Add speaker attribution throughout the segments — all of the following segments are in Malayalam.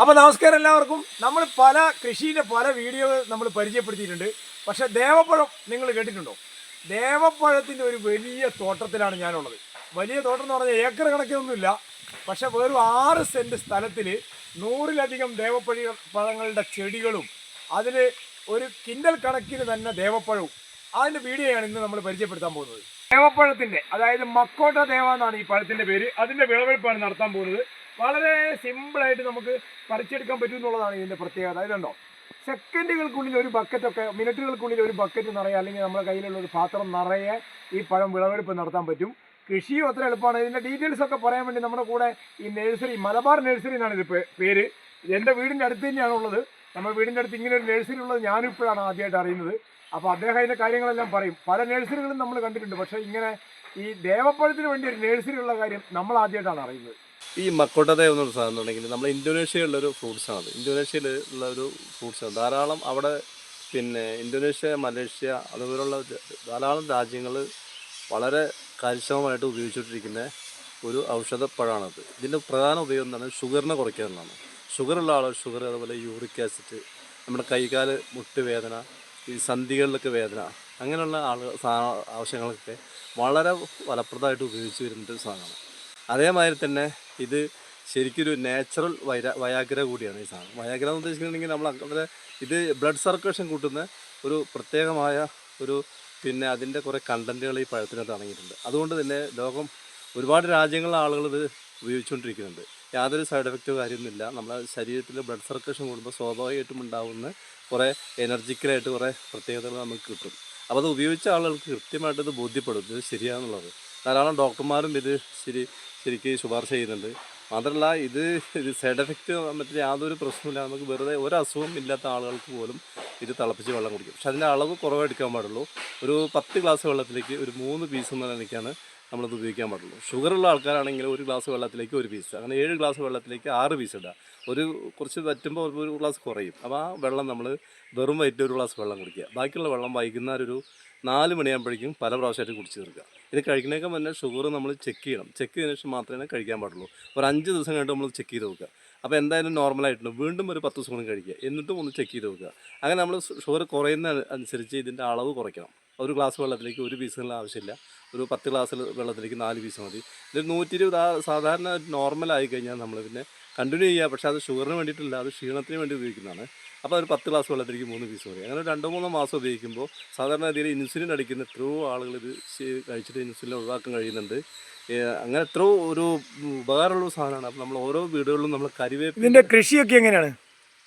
Speaker 1: അപ്പോൾ നമസ്കാരം എല്ലാവർക്കും. നമ്മൾ പല കൃഷിയിലെ പല വീഡിയോകൾ നമ്മൾ പരിചയപ്പെടുത്തിയിട്ടുണ്ട്. പക്ഷേ ദേവപ്പഴം നിങ്ങൾ കേട്ടിട്ടുണ്ടോ? ദേവപ്പഴത്തിന്റെ ഒരു വലിയ തോട്ടത്തിലാണ് ഞാനുള്ളത്. വലിയ തോട്ടം എന്ന് പറഞ്ഞാൽ ഏക്കർ കണക്കിനൊന്നുമില്ല. പക്ഷേ വെറും ആറ് സെന്റ് സ്ഥലത്തിൽ നൂറിലധികം ദേവപ്പഴ പഴങ്ങളുടെ ചെടികളും അതിൽ ഒരു കിൻഡൽ കണക്കിന് തന്നെ ദേവപ്പഴവും. അതിന്റെ വീഡിയോയാണ് ഇന്ന് നമ്മൾ പരിചയപ്പെടുത്താൻ പോകുന്നത്. ദേവപ്പഴത്തിന്റെ അതായത് മക്കോട്ട ദേവ എന്നാണ് ഈ പഴത്തിന്റെ പേര്. അതിന്റെ വിളവെടുപ്പാണ് നടത്താൻ പോകുന്നത്. വളരെ സിമ്പിളായിട്ട് നമുക്ക് പറിച്ചെടുക്കാൻ പറ്റും എന്നുള്ളതാണ് ഇതിന്റെ പ്രത്യേകത. ഇതുണ്ടോ? സെക്കൻഡുകൾക്കുള്ളിൽ ഒരു ബക്കറ്റൊക്കെ മിനിറ്റുകൾക്കുള്ളിൽ ഒരു ബക്കറ്റ് നിറയെ അല്ലെങ്കിൽ നമ്മുടെ കയ്യിലുള്ള ഒരു പാത്രം നിറയെ ഈ പഴം വിളവെടുപ്പ് നടത്താൻ പറ്റും. കൃഷിയും അത്ര എളുപ്പമാണ്. ഇതിന്റെ ഡീറ്റെയിൽസ് ഒക്കെ പറയാൻ വേണ്ടി നമ്മുടെ കൂടെ ഈ നഴ്സറി മലബാർ നഴ്സറി എന്നാണ് ഇത് പേര്. എന്റെ വീടിന്റെ അടുത്ത് തന്നെയാണ് ഉള്ളത്. നമ്മുടെ വീടിന്റെ അടുത്ത് ഇങ്ങനെ ഒരു നഴ്സറി ഉള്ളത് ഞാനും ഇപ്പോഴാണ് ആദ്യമായിട്ട് അറിയുന്നത്. അപ്പോൾ അദ്ദേഹം അതിന്റെ കാര്യങ്ങളെല്ലാം പറയും. പല നഴ്സറികളും നമ്മൾ കണ്ടിട്ടുണ്ട്. പക്ഷേ ഇങ്ങനെ ഈ ദേവപ്പഴത്തിന് വേണ്ടി ഒരു നഴ്സറി ഉള്ള കാര്യം നമ്മൾ ആദ്യമായിട്ടാണ് അറിയുന്നത്.
Speaker 2: ഈ മക്കോട്ടത എന്നൊരു സാധനം ഉണ്ടെങ്കിൽ നമ്മൾ ഫ്രൂട്ട്സ് ആണ്. ഇന്തോനേഷ്യയിൽ ഉള്ള ഒരു ഫ്രൂട്ട്സാണ് ധാരാളം അവിടെ പിന്നെ ഇന്തോനേഷ്യ മലേഷ്യ അതുപോലുള്ള ധാരാളം രാജ്യങ്ങൾ വളരെ കാര്യക്ഷമമായിട്ട് ഉപയോഗിച്ചുകൊണ്ടിരിക്കുന്ന ഒരു ഔഷധപ്പഴമാണത് ഇതിന്റെ പ്രധാന ഉപയോഗം എന്താണ്? ഷുഗറിനെ കുറയ്ക്കുക എന്നതാണ് ഷുഗറുള്ള ആളോ ഷുഗർ അതുപോലെ യൂറിക് ആസിഡ് നമ്മുടെ കൈകാൽ മുട്ട് വേദന ഈ സന്ധികളിലൊക്കെ വേദന അങ്ങനെയുള്ള ആൾ ആവശ്യങ്ങളൊക്കെ വളരെ ഫലപ്രദമായിട്ട് ഉപയോഗിച്ച് വരുന്നൊരു സാധനമാണ്. അതേമാതിരി തന്നെ ഇത് ശരിക്കൊരു നാച്ചുറൽ വൈര വയാഗ്ര കൂടിയാണ് ഈ സാധനം. വയാഗ്ര എന്ന് ഉദ്ദേശിക്കുന്നുണ്ടെങ്കിൽ നമ്മൾ ഇത് ബ്ലഡ് സർക്കുലേഷൻ കൂട്ടുന്ന ഒരു പ്രത്യേകമായ ഒരു പിന്നെ അതിന്റെ കുറേ കണ്ടന്റുകൾ ഈ പഴത്തിനകത്ത് അടങ്ങിയിട്ടുണ്ട്. അതുകൊണ്ട് തന്നെ ലോകം ഒരുപാട് രാജ്യങ്ങളിലെ ആളുകൾ ഇത് ഉപയോഗിച്ചുകൊണ്ടിരിക്കുന്നുണ്ട്. യാതൊരു സൈഡ് എഫക്റ്റോ കാര്യമൊന്നുമില്ല. നമ്മുടെ ശരീരത്തിൽ ബ്ലഡ് സർക്കുലേഷൻ കൂടുമ്പോൾ സ്വാഭാവികമായിട്ടും ഉണ്ടാകുന്ന കുറേ എനർജിക്കലായിട്ട് കുറേ പ്രത്യേകതകൾ നമുക്ക് കിട്ടും. അപ്പോൾ അത് ഉപയോഗിച്ച ആളുകൾക്ക് കൃത്യമായിട്ട് ഇത് ബോധ്യപ്പെടും. ഇത് ശരിയാണെന്നുള്ളത്. ധാരാളം ഡോക്ടർമാരും ഇത് ശരി ശരിക്ക് ശുപാർശ ചെയ്യുന്നുണ്ട്. മാത്രമല്ല ഇത് സൈഡ് എഫക്റ്റ് മറ്റേ യാതൊരു പ്രശ്നമില്ല നമുക്ക് വെറുതെ ഒരു അസുഖം ഇല്ലാത്ത ആളുകൾക്ക് പോലും ഇത് തിളപ്പിച്ച് വെള്ളം കുടിക്കും. പക്ഷെ അതിന്റെ അളവ് കുറവെടുക്കാൻ പാടുള്ളൂ. ഒരു പത്ത് ഗ്ലാസ് വെള്ളത്തിലേക്ക് ഒരു മൂന്ന് പീസ് എന്ന നിലയ്ക്കാണ് നമ്മളത് ഉപയോഗിക്കാൻ പാടുള്ളൂ ഷുഗറുള്ള ആൾക്കാരാണെങ്കിൽ ഒരു ഗ്ലാസ് വെള്ളത്തിലേക്ക് ഒരു പീസ് അങ്ങനെ ഏഴ് ഗ്ലാസ് വെള്ളത്തിലേക്ക് ആറ് പീസ് ഇടുക ഒരു കുറച്ച് പറ്റുമ്പോൾ ഒരു- ഗ്ലാസ് കുറയും. അപ്പോൾ ആ വെള്ളം നമ്മൾ വെറും വയറ്റിൽ ഒരു ഗ്ലാസ് വെള്ളം കുടിക്കുക. ബാക്കിയുള്ള വെള്ളം വൈകുന്നേരം ഒരു നാല് മണിയാകുമ്പോഴേക്കും പല പ്രാവശ്യമായിട്ട് കുടിച്ച് തീർക്കുക. ഇത് കഴിക്കുന്നതിനൊക്കെ മുന്നേ ഷുഗർ നമ്മൾ ചെക്ക് ചെയ്യണം. ചെക്ക് ചെയ്തതിനു ശേഷം മാത്രമേ കഴിക്കാൻ പാടുള്ളൂ ഒരു അഞ്ച് ദിവസം കഴിഞ്ഞിട്ട് നമ്മൾ ചെക്ക് ചെയ്ത് നോക്കുക. അപ്പോൾ എന്തായാലും നോർമലായിട്ടുണ്ട് വീണ്ടും ഒരു പത്ത് ദിവസം കൂടി കഴിക്കുക. എന്നിട്ടും ഒന്ന് ചെക്ക് ചെയ്ത് നോക്കുക. അങ്ങനെ നമ്മൾ ഷുഗർ കുറയുന്ന അനുസരിച്ച് ഇതിന്റെ അളവ് കുറയ്ക്കണം. ഒരു ഗ്ലാസ് വെള്ളത്തിലേക്ക് ഒരു പീസുള്ള ആവശ്യമില്ല. ഒരു പത്ത് ഗ്ലാസ് വെള്ളത്തിലേക്ക് നാല് പീസ് മതി. ഇതിൽ നൂറ്റി ഇരുപത് സാധാരണ ആയി കഴിഞ്ഞാൽ നമ്മൾ പിന്നെ കണ്ടിന്യൂ ചെയ്യുക പക്ഷേ അത് ഷുഗറിന് വേണ്ടിയിട്ടില്ല അത് ക്ഷീണത്തിന് വേണ്ടി ഉപയോഗിക്കുന്നതാണ്. അപ്പോൾ ഒരു പത്ത് ഗ്ലാസ് വെള്ളത്തിലേക്ക് മൂന്ന് പീസ് മതി. അങ്ങനെ രണ്ടോ മൂന്നോ മാസം ഉപയോഗിക്കുമ്പോൾ സാധാരണ രീതിയിൽ ഇൻസുലിൻ അടിക്കുന്ന എത്രയോ ആളുകൾ ഇത് കഴിച്ചിട്ട് ഇൻസുലിൻ ഒഴിവാക്കാൻ കഴിയുന്നുണ്ട്. അങ്ങനെ എത്രയോ ഒരു ഉപകാരമുള്ള സാധനമാണ്. അപ്പോൾ നമ്മൾ ഓരോ വീടുകളിലും നമ്മൾ കരിവേപ്പ്
Speaker 1: ഇതിന്റെ കൃഷിയൊക്കെ എങ്ങനെയാണ്?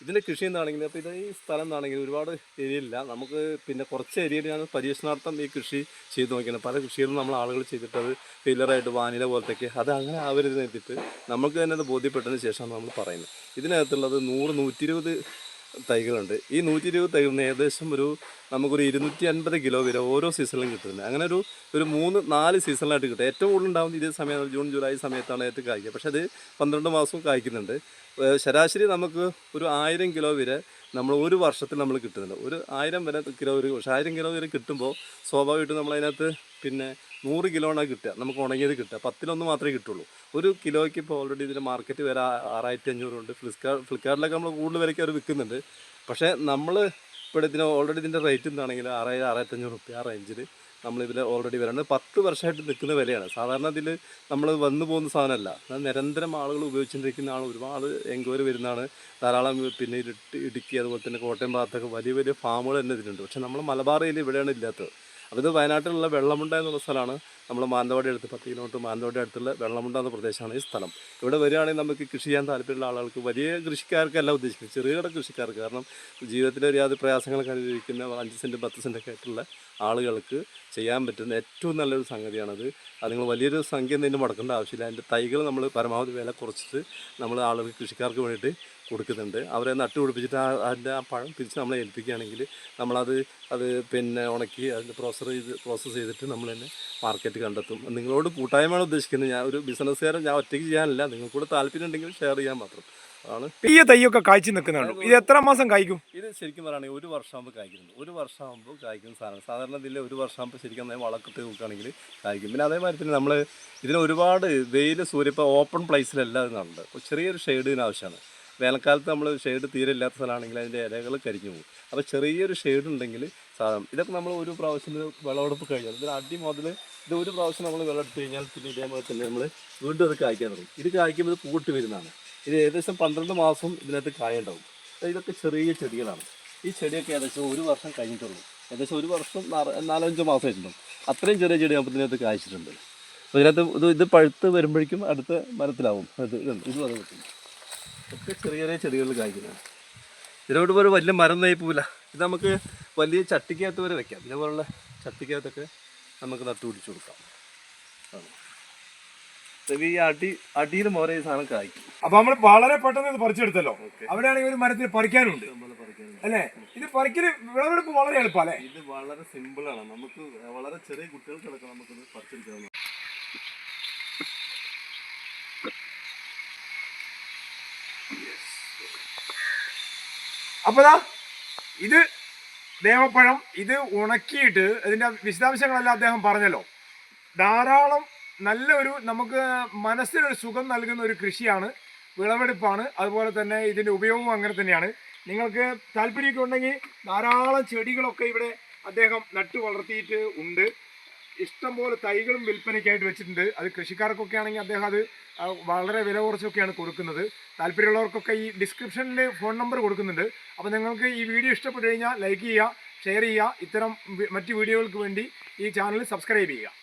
Speaker 2: ഇതിന്റെ കൃഷി എന്താണെങ്കിലും അപ്പോൾ ഇത് ഈ സ്ഥലം എന്നാണെങ്കിലും ഒരുപാട് ഏരിയയില്ല നമുക്ക് പിന്നെ കുറച്ച് ഏരിയയിൽ ഞാൻ പരീക്ഷണാർത്ഥം ഈ കൃഷി ചെയ്ത് നോക്കിയാണ്. പല കൃഷികളും നമ്മൾ ആളുകൾ ചെയ്തിട്ട് അത് ഫെയിലറായിട്ട് വാനില പോലത്തേക്ക് അത് അങ്ങനെ ആവരുത് നിർത്തിയിട്ട് നമുക്ക് തന്നെ അത് ബോധ്യപ്പെട്ടതിന് ശേഷമാണ് നമ്മൾ പറയുന്നത്. ഇതിനകത്തുള്ളത് നൂറ് നൂറ്റി ഇരുപത് തൈകളുണ്ട്. ഈ നൂറ്റി ഇരുപത് തൈകളിന് ഏകദേശം ഒരു നമുക്കൊരു ഇരുന്നൂറ്റി അൻപത് കിലോ വരെ ഓരോ സീസണിലും കിട്ടുന്നത് അങ്ങനെ ഒരു ഒരു മൂന്ന് നാല് സീസണിലായിട്ട് കിട്ടും. ഏറ്റവും കൂടുതൽ ഉണ്ടാകുന്നത് ഇതേ സമയം ജൂൺ ജൂലൈ സമയത്താണ് ഏറ്റവും കായ്ക്കുക. പക്ഷേ അത് പന്ത്രണ്ട് മാസവും കായ്ക്കുന്നുണ്ട്. ശരാശരി നമുക്ക് ഒരു ആയിരം കിലോ വരെ നമ്മൾ ഒരു വർഷത്തിൽ നമ്മൾ കിട്ടുന്നുണ്ട്. ഒരു ആയിരം വരെ കിലോ വരെ പക്ഷേ ആയിരം കിലോ വരെ കിട്ടുമ്പോൾ സ്വാഭാവികമായിട്ടും നമ്മളതിനകത്ത് പിന്നെ നൂറ് കിലോയാണ് കിട്ടുക. നമുക്ക് ഉണങ്ങിയത് കിട്ടുക. പത്തിലൊന്ന് മാത്രമേ കിട്ടുള്ളൂ. ഒരു കിലോയ്ക്ക് ഇപ്പോൾ ഓൾറെഡി ഇതിന്റെ മാർക്കറ്റ് വരെ ആറായിരത്തി അഞ്ഞൂറുണ്ട് ഫ്ലിപ്കാർട്ട് ഫ്ലിപ്കാർട്ടിലൊക്കെ നമ്മൾ കൂടുതൽ വിലയ്ക്ക് അവർ വിൽക്കുന്നുണ്ട്. പക്ഷേ നമ്മൾ ഇപ്പോൾ ഇതിന് ഓൾറെഡി ഇതിന്റെ റേറ്റ് എന്താണെങ്കിൽ ആറായിരം ആറായിരത്തഞ്ഞൂറ് റുപ്യ ആ റേഞ്ചിൽ നമ്മളിതിൽ ഓൾറെഡി വരുന്നത് പത്ത് വർഷമായിട്ട് നിൽക്കുന്ന വിലയാണ്. സാധാരണ ഇതിൽ നമ്മൾ വന്നു പോകുന്ന സാധനമല്ല. നിരന്തരം ആളുകൾ ഉപയോഗിച്ചുകൊണ്ടിരിക്കുന്ന ആൾ ഒരുപാട് എൻക്വയറി വരുന്നതാണ്. ധാരാളം പിന്നെ ഇടുക്കി അതുപോലെ തന്നെ കോട്ടയം ഭാഗത്തൊക്കെ വലിയ വലിയ ഫാമുകൾ തന്നെ ഇതിലുണ്ട്. പക്ഷേ നമ്മൾ മലബാർ ഇവിടെയാണ് ഇല്ലാത്തത്. അപ്പോൾ ഇത് വയനാട്ടിലുള്ള വെള്ളമുണ്ട എന്നുള്ള സ്ഥലമാണ്. നമ്മൾ മാനന്തവാടി അടുത്ത് പത്ത് കിലോമീറ്റർ മാനന്തവാടി അടുത്തുള്ള വെള്ളമുണ്ട എന്ന പ്രദേശമാണ് ഈ സ്ഥലം. ഇവിടെ വരികയാണെങ്കിൽ നമുക്ക് കൃഷി ചെയ്യാൻ താല്പര്യമുള്ള ആളുകൾക്ക് വലിയ കൃഷിക്കാർക്കല്ല ഉദ്ദേശിക്കുന്നത് ചെറുകിട കൃഷിക്കാർക്ക്. കാരണം ജീവിതത്തിൽ യാതൊരു പ്രയാസങ്ങളൊക്കെ അനുഭവിക്കുന്ന അഞ്ച് സെന്റ് പത്ത് സെന്റൊക്കെ ആയിട്ടുള്ള ആളുകൾക്ക് ചെയ്യാൻ പറ്റുന്ന ഏറ്റവും നല്ലൊരു സംഗതിയാണത്. അത് നിങ്ങൾ വലിയൊരു സംഖ്യ എന്തെങ്കിലും മുടക്കേണ്ട ആവശ്യമില്ല. അതിന്റെ തൈകൾ നമ്മൾ പരമാവധി വില കുറച്ചിട്ട് നമ്മൾ ആളുകൾക്ക് കൃഷിക്കാർക്ക് വേണ്ടിയിട്ട് കൊടുക്കുന്നുണ്ട്. അവരെ നട്ടുപിടിപ്പിച്ചിട്ട് ആ അതിന്റെ ആ പഴം തിരിച്ച് നമ്മളെ ഏൽപ്പിക്കുകയാണെങ്കിൽ നമ്മളത് അത് പിന്നെ ഉണക്കി അതിന്റെ പ്രോസസ് ചെയ്ത് പ്രോസസ്സ് ചെയ്തിട്ട് നമ്മൾ തന്നെ മാർക്കറ്റ് കണ്ടെത്തും. നിങ്ങളോട് കൂട്ടായ്മയാണ് ഉദ്ദേശിക്കുന്നത്. ഞാൻ ഒരു ബിസിനസ്സുകാരൻ ഞാൻ ഒറ്റയ്ക്ക് ചെയ്യാനല്ല. നിങ്ങൾക്ക് കൂടെ താല്പര്യം ഉണ്ടെങ്കിൽ ഷെയർ ചെയ്യാൻ മാത്രം. ആണ്
Speaker 1: ഈ തൈയൊക്കെ കായ്ച്ചു നിൽക്കുന്നുണ്ട്. ഇത് എത്ര മാസം കായ്ക്കും?
Speaker 2: ഇത് ശരിക്കും പറയുകയാണെങ്കിൽ ഒരു വർഷമാകുമ്പോൾ കായ്ക്കുന്നുണ്ട്. ഒരു വർഷമാകുമ്പോൾ കായ്ക്കുന്ന സാധനം സാധാരണ ഇതിൽ ഒരു വർഷമാകുമ്പോൾ ശരിക്കും നമ്മൾ വളക്കത്ത് നോക്കുകയാണെങ്കിൽ കായ്ക്കും. പിന്നെ അതേമാതിരി തന്നെ നമ്മൾ ഇതിന് ഒരുപാട് വെയിൽ സൂര്യ ഇപ്പോൾ ഓപ്പൺ പ്ലേസിലല്ല ഇത് അപ്പോൾ ചെറിയൊരു ഷെയ്ഡിന് ആവശ്യമാണ്. വേനൽക്കാലത്ത് നമ്മൾ ഷെയ്ഡ് തീരെ ഇല്ലാത്ത സ്ഥലമാണെങ്കിൽ അതിന്റെ ഇലകൾ കരിഞ്ഞു പോകും. അപ്പോൾ ചെറിയൊരു ഷെയ്ഡ് ഉണ്ടെങ്കിൽ സാധനം ഇതൊക്കെ നമ്മൾ ഒരു പ്രാവശ്യം വിളവെടുപ്പ് കഴിഞ്ഞാൽ ഇതിൽ അടി മുതൽ ഇത് ഒരു പ്രാവശ്യം നമ്മൾ വിളവെടുത്ത് കഴിഞ്ഞാൽ പിന്നെ ഇതേപോലെ തന്നെ നമ്മൾ വീണ്ടും അത് കായ്ക്കാൻ തുടങ്ങും. ഇത് കായ്ക്കുമ്പോൾ ഇത് പൂട്ട് വരുന്നതാണ്. ഇത് ഏകദേശം പന്ത്രണ്ട് മാസം ഇതിനകത്ത് കായ ഉണ്ടാവും ഇതൊക്കെ ചെറിയ ചെടികളാണ്. ഈ ചെടിയൊക്കെ ഏകദേശം ഒരു വർഷം കഴിഞ്ഞിട്ടുള്ളൂ. ഏകദേശം ഒരു വർഷം നാല് നാലഞ്ച് മാസം ആയിട്ടുണ്ടാവും അത്രയും ചെറിയ ചെടി ആകുമ്പോൾ ഇതിനകത്ത് കായ്ച്ചിട്ടുണ്ട്. അപ്പോൾ ഇതിനകത്ത് ഇത് ഇത് പഴുത്ത് വരുമ്പോഴേക്കും അടുത്ത മരത്തിലാവും. ഇത് ഇതും അത് കിട്ടും ഒക്കെ ചെറിയ ചെറിയ ചെടികൾ കായ്ക്കുന്നതാണ് ഇതിനോട് പോലെ വലിയ മരം നയി പോവില്ല ഇത് നമുക്ക് വലിയ ചട്ടിക്കകത്ത് വരെ വെക്കാം. ഇതേപോലുള്ള ചട്ടിക്കകത്തൊക്കെ നമുക്ക് നട്ടു പിടിച്ചു കൊടുക്കാം. ഈ അടി അടിയിൽ മോരെ ഈ സാധനം കായ്ക്കും.
Speaker 1: അപ്പൊ നമ്മൾ വളരെ പെട്ടെന്ന് ഇത് പറിച്ചെടുത്തല്ലോ. അവിടെയാണെങ്കിൽ ഒരു മരത്തിൽ പറിക്കാനുണ്ട്. അല്ലേ? ഇത് പറിക്കൽ വിളവെടുപ്പ് വളരെ എളുപ്പം അല്ലേ
Speaker 2: ഇത് വളരെ സിമ്പിൾ ആണ് നമുക്ക് വളരെ ചെറിയ കുട്ടികൾക്കടക്കം നമുക്കിത് പറിച്ചെടുക്കാവുന്ന
Speaker 1: അപ്പൊ ദാ ഇത് ദേവപ്പഴം ഇത് ഉണക്കിയിട്ട് ഇതിന്റെ വിശദാംശങ്ങളെല്ലാം അദ്ദേഹം പറഞ്ഞല്ലോ. ധാരാളം നല്ലൊരു നമുക്ക് മനസ്സിനൊരു സുഖം നൽകുന്ന ഒരു കൃഷിയാണ് വിളവെടുപ്പാണ് അതുപോലെ തന്നെ ഇതിന്റെ ഉപയോഗവും അങ്ങനെ തന്നെയാണ്. നിങ്ങൾക്ക് താല്പര്യമൊക്കെ ഉണ്ടെങ്കിൽ ധാരാളം ചെടികളൊക്കെ ഇവിടെ അദ്ദേഹം നട്ടു വളർത്തിയിട്ട് ഉണ്ട്. ഇഷ്ടംപോലെ തൈകളും വിൽപ്പനയ്ക്കായിട്ട് വെച്ചിട്ടുണ്ട്. അത് കൃഷിക്കാർക്കൊക്കെ ആണെങ്കിൽ അദ്ദേഹം അത് വളരെ വില കുറച്ചൊക്കെയാണ് കൊടുക്കുന്നത്. താല്പര്യമുള്ളവർക്കൊക്കെ ഈ ഡിസ്ക്രിപ്ഷനിൽ ഫോൺ നമ്പർ കൊടുക്കുന്നുണ്ട്. അപ്പോൾ നിങ്ങൾക്ക് ഈ വീഡിയോ ഇഷ്ടപ്പെട്ടു കഴിഞ്ഞാൽ ലൈക്ക് ചെയ്യുക ഷെയർ ചെയ്യുക. ഇത്തരം മറ്റ് വീഡിയോകൾക്ക് വേണ്ടി ഈ ചാനൽ സബ്സ്ക്രൈബ് ചെയ്യുക.